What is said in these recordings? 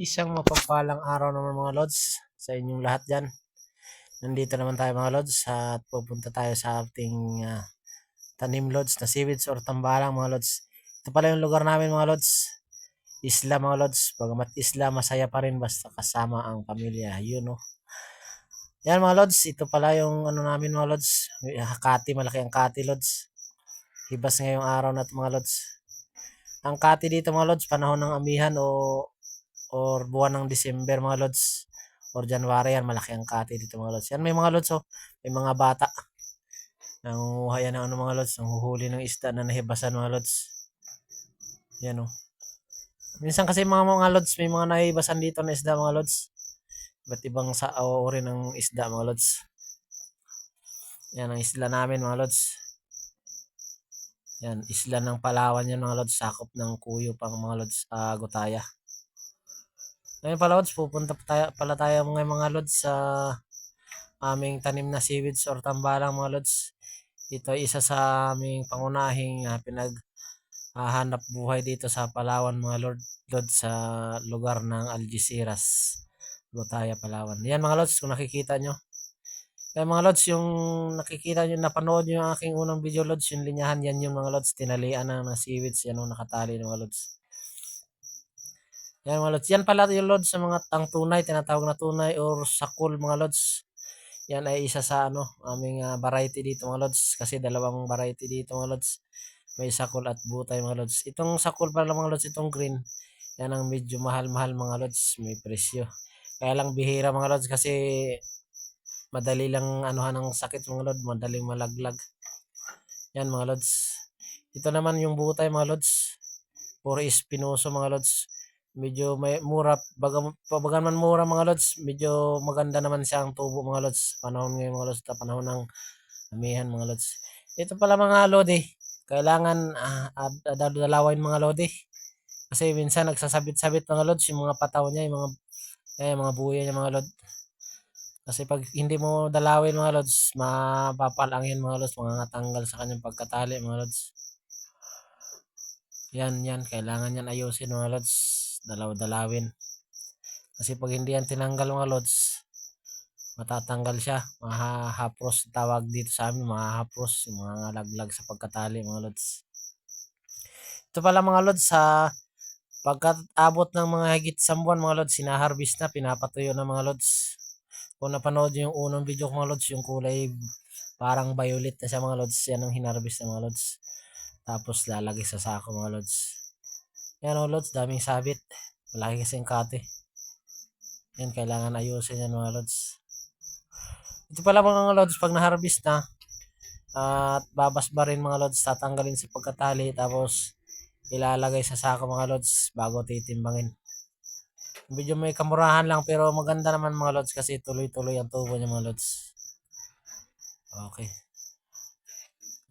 Isang mapagpalang araw naman mga lods sa inyong lahat dyan. Nandito naman tayo mga lods at pupunta tayo sa ating ah, tanim lods na seaweeds or tambalang mga lods. Ito pala yung lugar namin mga lods. Isla mga lods. Bagamat isla masaya pa rin basta kasama ang pamilya. Yun no. Yan mga lods. Ito pala yung ano namin mga lods. Kati, malaki ang kati lods. Hibas ngayong araw na ito mga lods. Ang kati dito mga lods, panahon ng amihan o or buwan ng December mga lods or January yan malaki ang kati dito mga lods. Yan may mga lods oh. May mga bata. Nangunguha yan ng ano mga lods nanghuhuli ng isda na nahibasan mga lods. Yan oh. Minsan kasi mga mga lods may mga nahibasan dito na isda mga lods. Iba't ibang sa o uri ng isda mga lods. Yan ang isla namin mga lods. Yan isla ng Palawan yan mga lods. Sakop ng kuyo pang mga lods ah, Gotaya ngayon pala lods, pupunta pala tayo mga mga lods sa aming tanim na seaweeds or tambalang mga lods. Ito ay isa sa aming pangunahing uh, pinag hahanap buhay dito sa Palawan mga lord lods sa lugar ng Algeciras, Gotaya, Palawan. Yan mga lods, kung nakikita nyo. Yan mga lods, yung nakikita nyo, napanood nyo yung aking unang video lods, yung linyahan, yan yung mga lods, tinalian na ng seaweeds, yan yung nakatali ng mga lods. Yan mga lods. Yan pala yung lods sa mga tang tunay, tinatawag na tunay or sakul mga lods. Yan ay isa sa ano, aming ah, variety dito mga lods. Kasi dalawang variety dito mga lods. May sakul at butay mga lods. Itong sakul pala mga lods, itong green. Yan ang medyo mahal-mahal mga lods. May presyo. Kaya lang bihira mga lods kasi madali lang anuhan ng sakit mga lods. Madaling malaglag. Yan mga lods. Ito naman yung butay mga lods. Puro espinoso mga lods medyo may mura baga, man mura mga lods medyo maganda naman siya ang tubo mga lods panahon ngayon mga lods ta panahon ng amihan mga lods. Ito pala mga lodi kailangan uh, dalawin mga lodi. Kasi minsan nagsasabit-sabit mga lods yung mga pataw niya yung mga eh, mga buya niya mga lod. Kasi pag hindi mo dalawin mga lods mapapalangin mga lods mga tanggal sa kanyang pagkatali mga lods. Yan yan kailangan yan ayusin mga lods dalaw-dalawin. Kasi pag hindi yan tinanggal mga lods, matatanggal siya. Mahahapros tawag dito sa amin, mahahapros, mga laglag sa pagkatali mga lods. Ito pala mga lods sa pagkabot ng mga higit sa buwan mga lods, sinaharbis na, pinapatuyo na mga lods. Kung napanood yung unang video ko mga lods, yung kulay parang violet na siya mga lods, yan ang hinarbis ng mga lods. Tapos lalagay sa sako mga lods. Yan o lods, daming sabit. Malaki kasing kate. Yan, kailangan ayusin yan mga lods. Ito pala mga lods, pag na-harvest na, at babasba rin mga lods, tatanggalin sa pagkatali, tapos ilalagay sa sako mga lods bago titimbangin. Medyo may kamurahan lang pero maganda naman mga lods kasi tuloy-tuloy ang tubo niya mga lods. Okay.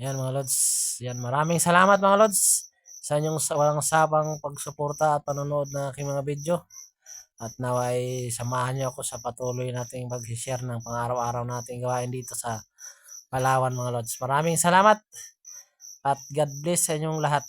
Yan mga lods. Yan, maraming salamat mga lods sa inyong walang sabang pagsuporta at panonood ng aking mga video. At naway samahan niyo ako sa patuloy nating mag-share ng pang-araw-araw nating gawain dito sa Palawan mga lods. Maraming salamat at God bless sa inyong lahat.